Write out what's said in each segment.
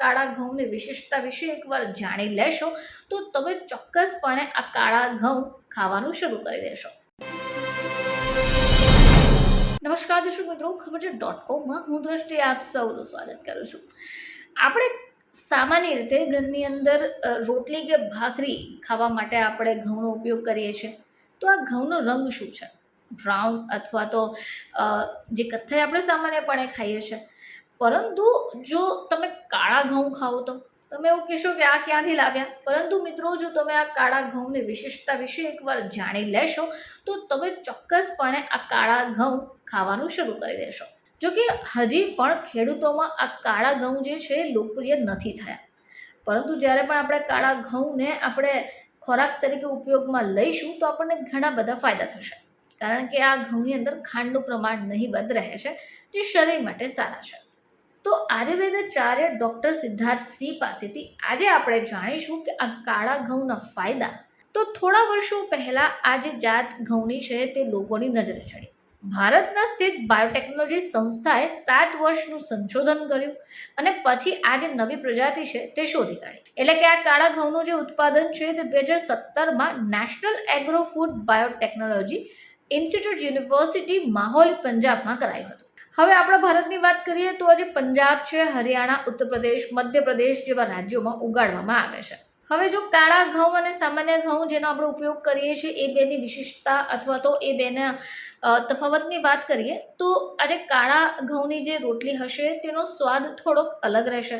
કાળા ઘઉંની વિશેષતા વિશે એકવાર જાણી લેશો, તો તમે ચોક્કસપણે આ કાળા ઘઉં ખાવાનું શરૂ કરી દેશો. નમસ્કાર દર્શક મિત્રો, ખબર છે ડોટ કોમમાં હું દ્રષ્ટિ આપ સૌનું સ્વાગત કરું છું. આપણે સામાન્ય રીતે ઘરની અંદર રોટલી કે ભાખરી ખાવા માટે આપણે ઘઉંનો ઉપયોગ કરીએ છીએ. તો આ ઘઉંનો રંગ શું છે? બ્રાઉન અથવા તો જે કથ્થાઈ આપણે સામાન્યપણે ખાઈએ છીએ. પરંતુ જો તમે કાળા ઘઉં ખાઓ તો? તમે એવું કહેશો કે આ ક્યાંથી લાવ્યા? પરંતુ મિત્રો, જો તમે આ કાળા ઘઉંની વિશેષતા વિશે એકવાર જાણી લેશો, તો તમે ચોક્કસપણે આ કાળા ઘઉં ખાવાનું શરૂ કરી દેશો. જો કે હજી પણ ખેડૂતોમાં આ કાળા ઘઉં જે છે, લોકપ્રિય નથી થયા. પરંતુ જ્યારે પણ આપણે કાળા ઘઉંને આપણે ખોરાક તરીકે ઉપયોગમાં લઈશું, તો આપણને ઘણા બધા ફાયદા થશે. કારણ કે આ ઘઉંની અંદર ખાંડનું પ્રમાણ નહીવત રહે છે જે શરીર માટે સારા છે. તો આયુર્વેદાચાર્ય ડૉક્ટર સિદ્ધાર્થ સિંહ પાસેથી આજે આપણે જાણીશું કે આ કાળા ઘઉંના ફાયદા. તો થોડા વર્ષો પહેલાં આ જે જાત ઘઉંની છે તે લોકોની નજરે ચડી. ભારતના સ્થિત બાયોટેકનોલોજી સંસ્થાએ સાત વર્ષનું સંશોધન કર્યું અને પછી આ જે નવી પ્રજાતિ છે તે શોધી કાઢી. એટલે કે આ કાળા ઘઉંનું જે ઉત્પાદન છે તે બે હજાર સત્તરમાં national agro food biotechnology institute university Mohali પંજાબમાં કરાયું હતું. હવે આપણા ભારતની વાત કરીએ તો આજે પંજાબ છે, હરિયાણા ઉત્તર પ્રદેશ મધ્યપ્રદેશ જેવા રાજ્યોમાં ઉગાડવામાં આવે છે. હવે જો કાળા ઘઉં અને સામાન્ય ઘઉં જેનો આપણે ઉપયોગ કરીએ છીએ, એ બેની વિશેષતા અથવા તો એ બેના તફાવતની વાત કરીએ, તો આજે કાળા ઘઉંની જે રોટલી હશે, તેનો સ્વાદ થોડોક અલગ રહેશે.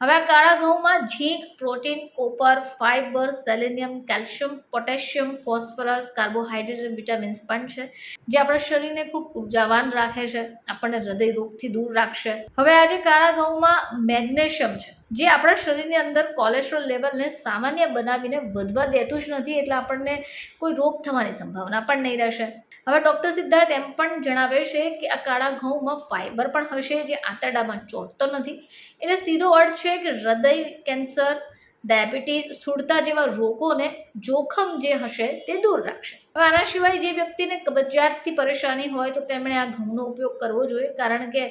હવે આ કાળા ઘઉંમાં zinc, protein, copper, fibre, selenium, calcium, potassium, phosphorus carbohydrate અને વિટામિન્સ પણ છે, જે આપણા શરીરને ખૂબ ઉર્જાવાન રાખે છે, આપણને હૃદય રોગથી દૂર રાખશે. હવે આજે કાળા ઘઉંમાં મેગ્નેશિયમ છે જે આપણા શરીરની અંદર કોલેસ્ટ્રોલ લેવલને સામાન્ય બનાવીને વધવા દેતું જ નથી એટલે આપણને કોઈ રોગ થવાની સંભાવના પણ નહીં રહેશે. હવે ડૉક્ટર સિદ્ધાર્થ એમ પણ જણાવે છે કે આ કાળા ઘઉંમાં ફાઇબર પણ હશે જે આંતરડામાં ચોંટતો નથી. એટલે સીધો અર્થ છે કે હૃદય કેન્સર, ડાયાબિટીસ, સ્થૂળતા જેવા રોગોને જોખમ જે હશે તે દૂર રાખશે. હવે આના સિવાય જે વ્યક્તિને કબજિયાતથી પરેશાની હોય તો તેમણે આ ઘઉંનો ઉપયોગ કરવો જોઈએ કારણ કે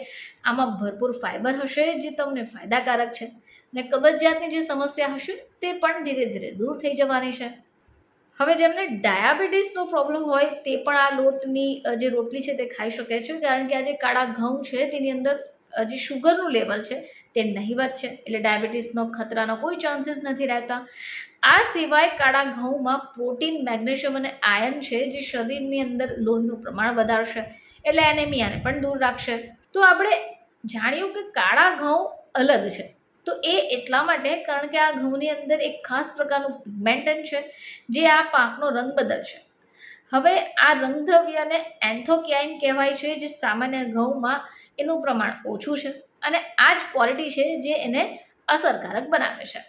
આમાં ભરપૂર ફાઇબર હશે જે તમને ફાયદાકારક છે. અને કબજિયાતની જે સમસ્યા હશે તે પણ ધીરે ધીરે દૂર થઈ જવાની છે. હવે જેમને ડાયાબિટીસનો પ્રોબ્લેમ હોય તે પણ આ લોટની જે રોટલી છે તે ખાઈ શકે છે. કારણ કે આ જે કાળા ઘઉં છે તેની અંદર જે શુગરનું લેવલ છે તે નહિવત છે. એટલે ડાયાબિટીસનો ખતરાનો કોઈ ચાન્સીસ નથી રહેતા. આ સિવાય કાળા ઘઉંમાં પ્રોટીન મેગ્નેશિયમ અને આયન છે જે શરીરની અંદર લોહીનું પ્રમાણ વધારશે. એટલે એનેમિયાને પણ દૂર રાખશે. તો આપણે જાણ્યું કે કાળા ઘઉં અલગ છે. તો એ એટલા માટે, કારણ કે આ ઘઉંની અંદર એક ખાસ પ્રકારનું પિગમેન્ટન છે, જે આ પાકનો રંગ બદલશે. હવે આ રંગદ્રવ્યને એન્થોક્યાઇન કહેવાય છે, જે સામાન્ય ઘઉંમાં એનું પ્રમાણ ઓછું છે અને આ જ ક્વોલિટી છે, જે એને અસરકારક બનાવે છે.